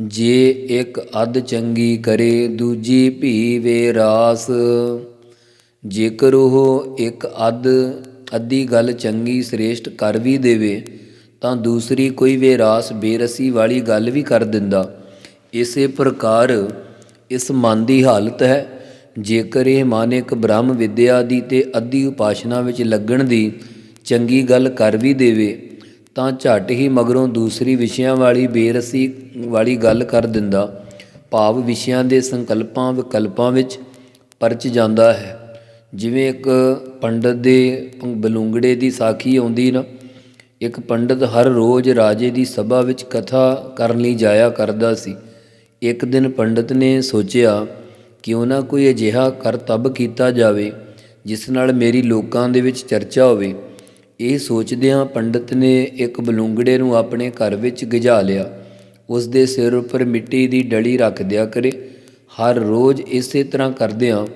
ਜੇ ਇੱਕ ਅੱਧ ਚੰਗੀ ਕਰੇ ਦੂਜੀ ਭੀ ਵੇ ਰਾਸ। ਜੇਕਰ ਉਹ ਇੱਕ ਅੱਧ ਅੱਧੀ ਗੱਲ ਚੰਗੀ ਸ੍ਰੇਸ਼ਟ ਕਰ ਵੀ ਦੇਵੇ, ਤਾਂ ਦੂਸਰੀ ਕੋਈ ਵੇਰਾਸ ਬੇਰਸੀ ਵਾਲੀ ਗੱਲ ਵੀ ਕਰ ਦਿੰਦਾ। ਇਸੇ ਪ੍ਰਕਾਰ ਇਸ ਮਨ ਦੀ ਹਾਲਤ ਹੈ। ਜੇਕਰ ਇਹ ਮਨ ਇੱਕ ਬ੍ਰਹਮ ਵਿਦਿਆ ਦੀ ਤੇ ਅੱਧੀ ਉਪਾਸ਼ਨਾ ਵਿੱਚ ਲੱਗਣ ਦੀ ਚੰਗੀ ਗੱਲ ਕਰ ਵੀ ਦੇਵੇ ਤਾਂ ਝੱਟ ਹੀ ਮਗਰੋਂ ਦੂਸਰੀ ਵਿਸ਼ਿਆਂ ਵਾਲੀ ਬੇਰਸੀ ਵਾਲੀ ਗੱਲ ਕਰ ਦਿੰਦਾ। ਭਾਵ ਵਿਸ਼ਿਆਂ ਦੇ ਸੰਕਲਪਾਂ ਵਿਕਲਪਾਂ ਵਿੱਚ ਪਰਚ ਜਾਂਦਾ ਹੈ। ਜਿਵੇਂ ਇੱਕ ਪੰਡਤ ਦੇ ਬਲੂੰਗੜੇ ਦੀ ਸਾਖੀ ਆਉਂਦੀ ਨਾ, ਇੱਕ ਪੰਡਤ ਹਰ ਰੋਜ਼ ਰਾਜੇ ਦੀ ਸਭਾ ਵਿੱਚ ਕਥਾ ਕਰਨ ਲਈ ਜਾਇਆ ਕਰਦਾ ਸੀ। ਇੱਕ ਦਿਨ ਪੰਡਤ ਨੇ ਸੋਚਿਆ ਕਿਉਂ ਨਾ ਕੋਈ ਅਜਿਹਾ ਕਰਤੱਵ ਕੀਤਾ ਜਾਵੇ, ਜਿਸ ਨਾਲ ਮੇਰੀ ਲੋਕਾਂ ਦੇ ਵਿੱਚ ਚਰਚਾ ਹੋਵੇ। ਇਹ ਸੋਚਦਿਆਂ ਪੰਡਤ ਨੇ ਇੱਕ ਬਲੂੰਗੜੇ ਨੂੰ ਆਪਣੇ ਘਰ ਵਿੱਚ ਗਿਜਾ ਲਿਆ। ਉਸ ਦੇ ਸਿਰ ਉੱਪਰ ਮਿੱਟੀ ਦੀ ਡਲੀ ਰੱਖ ਦਿਆ ਕਰੇ। ਹਰ ਰੋਜ਼ ਇਸੇ ਤਰ੍ਹਾਂ ਕਰਦਿਆਂ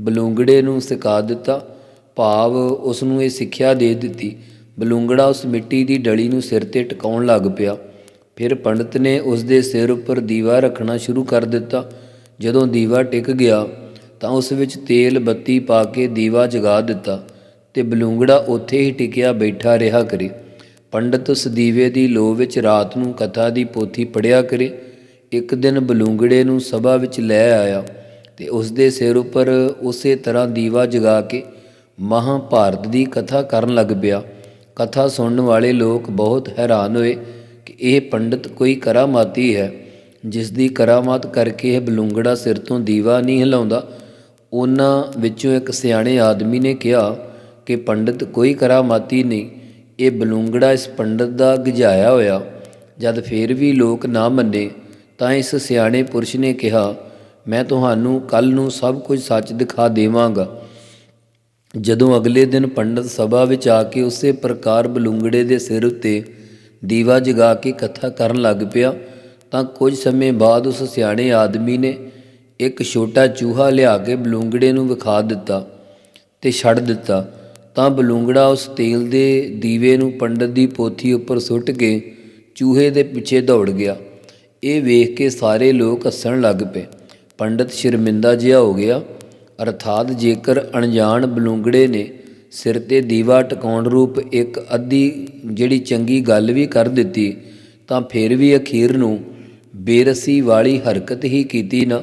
ਬਲੂੰਗੜੇ ਨੂੰ ਸਿਖਾ ਦਿੱਤਾ। ਭਾਵ ਉਸ ਨੂੰ ਇਹ ਸਿੱਖਿਆ ਦੇ ਦਿੱਤੀ। ਬਲੂੰਗੜਾ ਉਸ ਮਿੱਟੀ ਦੀ ਡਲੀ ਨੂੰ ਸਿਰ ਤੇ ਟਿਕਾਉਣ ਲੱਗ ਪਿਆ। ਫਿਰ ਪੰਡਤ ਨੇ ਉਸ ਦੇ ਸਿਰ ਉੱਪਰ ਦੀਵਾ ਰੱਖਣਾ ਸ਼ੁਰੂ ਕਰ ਦਿੱਤਾ। ਜਦੋਂ ਦੀਵਾ ਟਿਕ ਗਿਆ ਤਾਂ ਉਸ ਵਿੱਚ ਤੇਲ ਬੱਤੀ ਪਾ ਕੇ ਦੀਵਾ ਜਗਾ ਦਿੱਤਾ। ਤੇ ਬਲੂੰਗੜਾ ਉੱਥੇ ਹੀ ਟਿਕਿਆ ਬੈਠਾ ਰਿਹਾ ਕਰੇ। ਪੰਡਤ ਉਸ ਦੀਵੇ ਦੀ ਲੋ ਵਿੱਚ ਰਾਤ ਨੂੰ ਕਥਾ ਦੀ ਪੋਥੀ ਪੜਿਆ ਕਰੇ। ਇੱਕ ਦਿਨ ਬਲੂੰਗੜੇ ਨੂੰ ਸਭਾ ਵਿੱਚ ਲੈ ਆਇਆ ਤੇ ਉਸ ਦੇ ਸਿਰ ਉੱਪਰ ਉਸੇ ਤਰ੍ਹਾਂ ਦੀਵਾ ਜਗਾ ਕੇ ਮਹਾਭਾਰਤ ਦੀ ਕਥਾ ਕਰਨ ਲੱਗ ਪਿਆ। ਕਥਾ ਸੁਣਨ ਵਾਲੇ ਲੋਕ ਬਹੁਤ ਹੈਰਾਨ ਹੋਏ ਕਿ ਇਹ ਪੰਡਤ ਕੋਈ ਕਰਾਮਾਤੀ ਹੈ। ਜਿਸ ਦੀ ਕਰਾਮਾਤ ਕਰਕੇ ਇਹ ਬਲੂੰਗੜਾ ਸਿਰ ਤੋਂ ਦੀਵਾ ਨਹੀਂ ਹਿਲਾਉਂਦਾ, ਉਹਨਾਂ ਵਿੱਚੋਂ ਇੱਕ ਸਿਆਣੇ ਆਦਮੀ ਨੇ ਕਿਹਾ ਕਿ ਪੰਡਤ ਕੋਈ ਕਰਾਮਾਤੀ ਨਹੀਂ। ਇਹ ਬਲੂੰਗੜਾ ਇਸ ਪੰਡਤ ਦਾ ਗਜਾਇਆ ਹੋਇਆ। ਜਦ ਫੇਰ ਵੀ ਲੋਕ ਨਾ ਮੰਨੇ, ਤਾਂ ਇਸ ਸਿਆਣੇ ਪੁਰਸ਼ ਨੇ ਕਿਹਾ, ਮੈਂ ਤੁਹਾਨੂੰ ਕੱਲ ਨੂੰ ਸਭ ਕੁਝ ਸੱਚ ਦਿਖਾ ਦੇਵਾਂਗਾ। ਜਦੋਂ ਅਗਲੇ ਦਿਨ ਪੰਡਤ ਸਭਾ ਵਿੱਚ ਆ ਕੇ ਉਸੇ ਪ੍ਰਕਾਰ ਬਲੂੰਗੜੇ ਦੇ ਸਿਰ ਉੱਤੇ ਦੀਵਾ ਜਗਾ ਕੇ ਕਥਾ ਕਰਨ ਲੱਗ ਪਿਆ, ਤਾਂ ਕੁਝ ਸਮੇਂ ਬਾਅਦ ਉਸ ਸਿਆਣੇ ਆਦਮੀ ਨੇ ਇੱਕ ਛੋਟਾ ਚੂਹਾ ਲਿਆ ਕੇ ਬਲੂੰਗੜੇ ਨੂੰ ਵਿਖਾ ਦਿੱਤਾ ਤੇ ਛੱਡ ਦਿੱਤਾ। ਤਾਂ ਬਲੂੰਗੜਾ ਉਸ ਤੇਲ ਦੇ ਦੀਵੇ ਨੂੰ ਪੰਡਤ ਦੀ ਪੋਥੀ ਉੱਪਰ ਸੁੱਟ ਕੇ ਚੂਹੇ ਦੇ ਪਿੱਛੇ ਦੌੜ ਗਿਆ। ਇਹ ਵੇਖ ਕੇ ਸਾਰੇ ਲੋਕ ਹੱਸਣ ਲੱਗ ਪਏ। ਪੰਡਤ ਸ਼ਰਮਿੰਦਾ ਜਿਹਾ ਹੋ ਗਿਆ। ਅਰਥਾਤ ਜੇਕਰ ਅਣਜਾਣ ਬਲੂੰਗੜੇ ਨੇ ਸਿਰ ਤੇ ਦੀਵਾ ਟਿਕਾਉਣ ਰੂਪ ਇੱਕ ਅੱਧੀ ਜਿਹੜੀ ਚੰਗੀ ਗੱਲ ਵੀ ਕਰ ਦਿੱਤੀ, ਤਾਂ ਫਿਰ ਵੀ ਅਖੀਰ ਨੂੰ ਬੇਰਸੀ ਵਾਲੀ ਹਰਕਤ ਹੀ ਕੀਤੀ ਨਾ।